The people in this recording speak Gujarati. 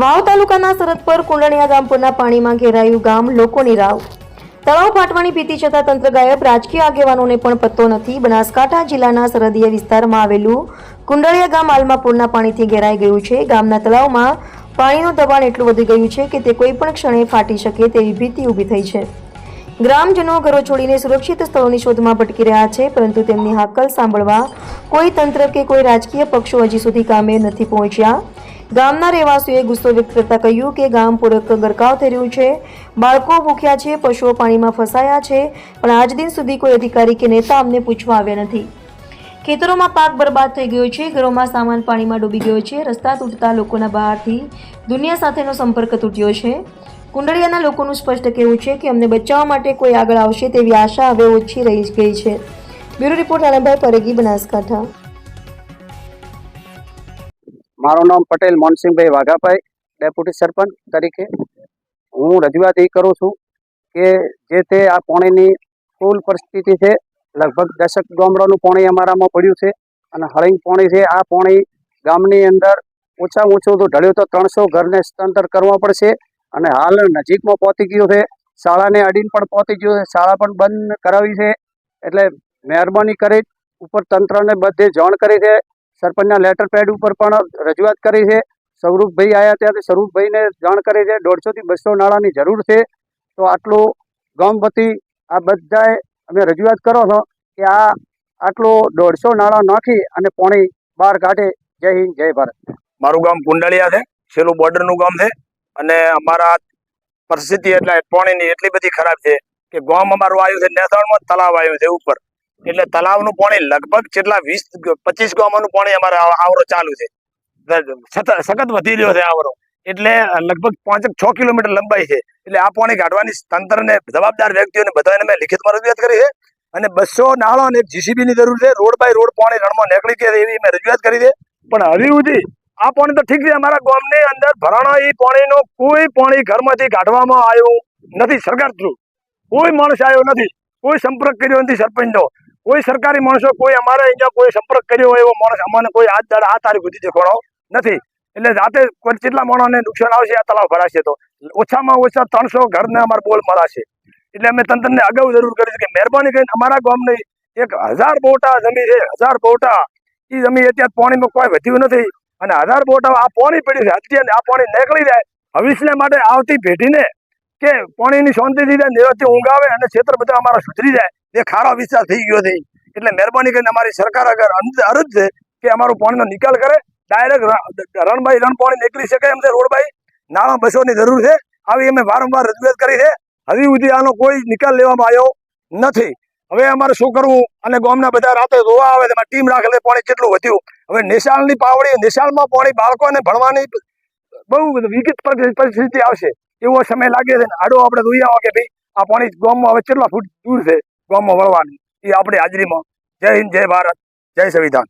વાવ તાલુકાના સરહદ પર કુંડણિયા ગામ પરના પાણીમાં ઘેરાયું ગામ લોકોની રાવ. તળાવ ફાટવાની ભીતિ છતાં તંત્ર ગાયબ. રાજકીય આગેવાનોને પણ પત્તો નથી. બનાસકાંઠા જિલ્લાના સરહદીય વિસ્તારમાં આવેલું કુંડળિયા ગામ હાલમાં પૂરના પાણીથી ઘેરાઈ ગયું છે. ગામના તળાવમાં પાણીનું દબાણ એટલું વધી ગયું છે કે તે કોઈ પણ ક્ષણે ફાટી શકે તેવી ભીતિ ઊભી થઈ છે. ગ્રામજનો ઘરો છોડીને સુરક્ષિત સ્થળોની શોધમાં ભટકી રહ્યા છે, પરંતુ તેમની હાકલ સાંભળવા કોઈ તંત્ર કે કોઈ રાજકીય પક્ષો હજી સુધી કામે નથી પહોંચ્યા. ગામના રહેવાસીઓએ ગુસ્સો વ્યક્ત કરતા કહ્યું કે ગામ પૂરક ગરકાવ થઈ રહ્યું છે. બાળકો ભૂખ્યા છે, પશુઓ પાણીમાં ફસાયા છે, પણ આજ દિન સુધી કોઈ અધિકારી કે નેતા અમને પૂછવા આવ્યા નથી. ખેતરોમાં પાક બરબાદ થઈ ગયો છે, ઘરોમાં સામાન પાણીમાં ડૂબી ગયો છે, રસ્તા તૂટતા લોકોના બહારથી દુનિયા સાથેનો સંપર્ક તૂટ્યો છે. કુંડળિયાના લોકોનું સ્પષ્ટ કહેવું છે કે અમને બચાવવા માટે કોઈ આગળ આવશે તેવી આશા હવે ઓછી રહી ગઈ છે. Bureau report Anandbhai Paregi, Banaskantha. મારું નામ પટેલ મોનસિંહભાઈ વાઘાભાઈ, ડેપ્યુટી સરપંચ તરીકે. હું રજૂઆત એ કરું છું કે જે તે આ પાણીની કુલ પરિસ્થિતિ છે, લગભગ દશક ગામડાનું પાણી અમારામાં પડ્યું છે અને હળિંગ પાણી છે. આ પાણી ગામની અંદર ઓછામાં ઓછું તો ઢળ્યું તો ત્રણસો ઘરને સ્થળાંતર કરવા પડશે અને હાલ નજીકમાં પહોંચી ગયું છે. શાળાને અડીને પણ પહોંચી ગયું છે. શાળા પણ બંધ કરાવી છે. એટલે મહેરબાની કરી ઉપર તંત્રને બધે જાણ કરી છે. સરપંચના લેટર પેડ ઉપર પણ રજૂઆત કરી છે. સ્વરૂપભાઈ આવ્યા ત્યાંથી સ્વરૂપભાઈને જાણ કરી છે. દોઢસોથી બસો નાણાંની જરૂર છે. તો આટલું ગામ વતી આ બધાએ અમે રજૂઆત કરો છો કે આ આટલું દોઢસો નાણાં નાખી અને પાણી બહાર કાઢે. જય હિન્દ, જય ભારત. મારું ગામ કુંડાળિયા છે. છેલ્લું બોર્ડરનું ગામ છે. અને અમારા પરિસ્થિતિ એટલે પાણીની એટલી બધી ખરાબ છે કે ગામ અમારું આવ્યું છે નેસાણમાં તલાવ આવ્યું છે, ઉપર. એટલે તલાવનું પાણી લગભગ જેટલા વીસ, પચીસ ગામોનું પાણી અમારે આવરો ચાલુ છે. સખત વધી રહ્યો છે આવરો. એટલે લગભગ પાંચ છ કિલોમીટર લંબાઈ છે. એટલે આ પાણી કાઢવાની તંત્રને જવાબદાર વ્યક્તિઓને બધાને મેં લિખિતમાં રજૂઆત કરી છે. અને બસો નાળો અને એક જીસીબી ની જરૂર છે. રોડ બાય રોડ પાણી રણમાં નીકળી ગયા એવી મેં રજૂઆત કરી છે. પણ હજી સુધી આ પાણી તો ઠીક છે, અમારા ગામની અંદર ભરાણા એ પાણીનો કોઈ પાણી ઘરમાંથી કાઢવામાં આવ્યું નથી સરકાર થ્રુ. કોઈ માણસ આવ્યો નથી. કોઈ સંપર્ક કર્યો નથી સરપંચનો. કોઈ સરકારી માણસો, કોઈ અમારે અહીંયા કોઈ સંપર્ક કર્યો હોય એવો માણસ અમને કોઈ આ તારીખ સુધી દેખાડો. નથી. એટલે કોઈ કેટલા માણસને નુકસાન આવશે, આ તળાવ ભરાશે તો. ઓછામાં ઓછા ત્રણસો ઘરને અમારે બોલ મળાશે. એટલે અમે તંત્રને અગાઉ જરૂર કરી છે કે મહેરબાની કરીને અમારા ગામની એક હજાર બોટા જમીન છે, હજાર બોટા. એ જમીન અત્યારે પાણીમાં કોઈ વધ્યું નથી. અને હજાર બોટા આ પાણી પડ્યું છે. અત્યારે આ પાણી નીકળી જાય. ભવિષ્ય માટે આવતી પેઢીને કે પાણીની શાંતિથી જાય નિરવથી ઊંઘ આવે અને ક્ષેત્ર બધા અમારા સુધરી જાય. એ ખારો વિસ્તાર થઈ ગયો છે. એટલે મહેરબાની કરીને અમારી સરકાર આગળ અરજ છે કે અમારું પાણીનો નિકાલ કરે, ડાયરેક્ટ રણભાઈ રણ પાણી નીકળી શકે એમ છે રોડભાઈ. નાણાં બસોની જરૂર છે. આવી અમે વારંવાર રજૂઆત કરી છે. હજી સુધી આનો કોઈ નિકાલ લેવામાં આવ્યો નથી. હવે અમારે શું કરવું? અને ગામના બધા રાતે રોવા આવે, તેમાં ટીમ રાખેલી પાણી કેટલું વધ્યું? હવે નિશાળની પાવડી, નિશાળમાં પાણી બાળકોને ભણવાની બહુ વિકિત પરિસ્થિતિ આવશે. એવો સમય લાગે છે આડો આપણે જોઈ કે ભાઈ, આ પાણી ગામમાં હવે કેટલા ફૂટ દૂર છે ગામમાં વળવાની, એ આપણી હાજરીમાં. જય હિન્દ, જય ભારત, જય સંવિધાન.